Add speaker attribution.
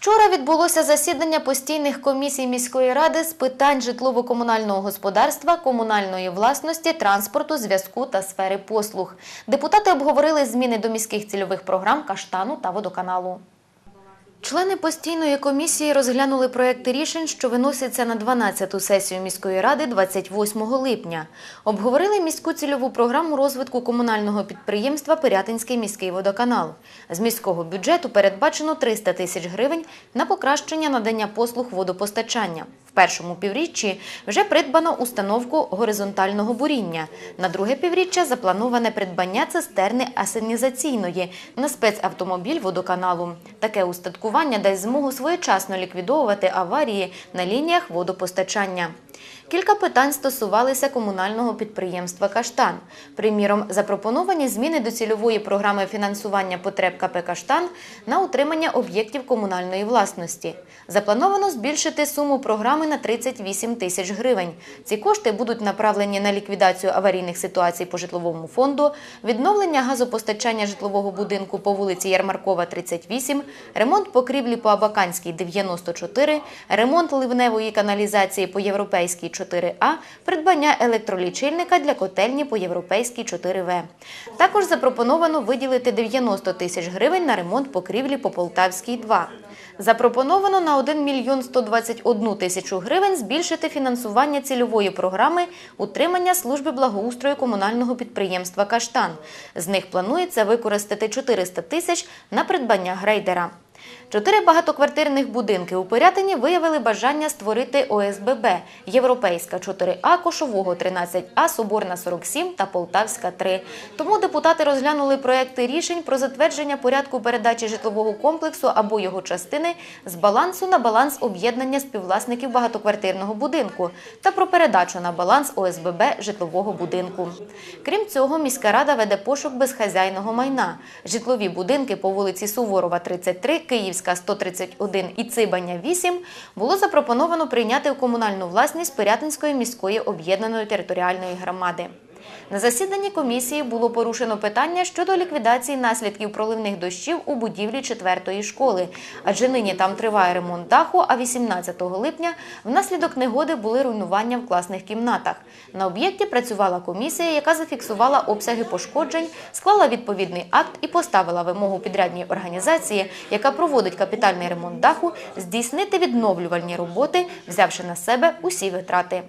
Speaker 1: Вчора відбулося засідання постійних комісій міської ради з питань житлово-комунального господарства, комунальної власності, транспорту, зв'язку та сфери послуг. Депутати обговорили зміни до міських цільових програм каштану та водоканалу. Члени постійної комісії розглянули проекти рішень, що виносяться на 12-ту сесію міської ради 28 липня. Обговорили міську цільову програму розвитку комунального підприємства Пирятинський міський водоканал. З міського бюджету передбачено 300 тисяч гривень на покращення надання послуг водопостачання. В першому півріччі вже придбано установку горизонтального буріння. На друге півріччя заплановане придбання цистерни асенізаційної на спецавтомобіль водоканалу. Таке устаткування дасть змогу своєчасно ліквідовувати аварії на лініях водопостачання. Кілька питань стосувалися комунального підприємства Каштан. Приміром, запропоновані зміни до цільової програми фінансування потреб КП Каштан на утримання об'єктів комунальної власності. Заплановано збільшити суму програми на 38 тисяч гривень. Ці кошти будуть направлені на ліквідацію аварійних ситуацій по житловому фонду, відновлення газопостачання житлового будинку по вулиці Ярмаркова, 38, ремонт покрівлі по Абаканській, 94, ремонт ливневої каналізації по Європейській 4А, придбання електролічильника для котельні по Європейській 4В. Також запропоновано виділити 90 тисяч гривень на ремонт покрівлі по Полтавській 2. Запропоновано на 1 мільйон 121 тисячу гривень збільшити фінансування цільової програми утримання служби благоустрою комунального підприємства «Каштан». З них планується використати 400 тисяч на придбання грейдера. Чотири багатоквартирних будинки у Пирятині виявили бажання створити ОСББ Європейська 4А, Кошового 13А, Соборна 47 та Полтавська 3. Тому депутати розглянули проекти рішень про затвердження порядку передачі житлового комплексу або його частини з балансу на баланс об'єднання співвласників багатоквартирного будинку та про передачу на баланс ОСББ житлового будинку. Крім цього, міська рада веде пошук безхазяйного майна. Житлові будинки по вулиці Суворова, 33, Київська 131 і Цибаня 8 було запропоновано прийняти у комунальну власність Пирятинської міської об'єднаної територіальної громади. На засіданні комісії було порушено питання щодо ліквідації наслідків проливних дощів у будівлі 4-ї школи, адже нині там триває ремонт даху, а 18 липня внаслідок негоди були руйнування в класних кімнатах. На об'єкті працювала комісія, яка зафіксувала обсяги пошкоджень, склала відповідний акт і поставила вимогу підрядній організації, яка проводить капітальний ремонт даху, здійснити відновлювальні роботи, взявши на себе усі витрати.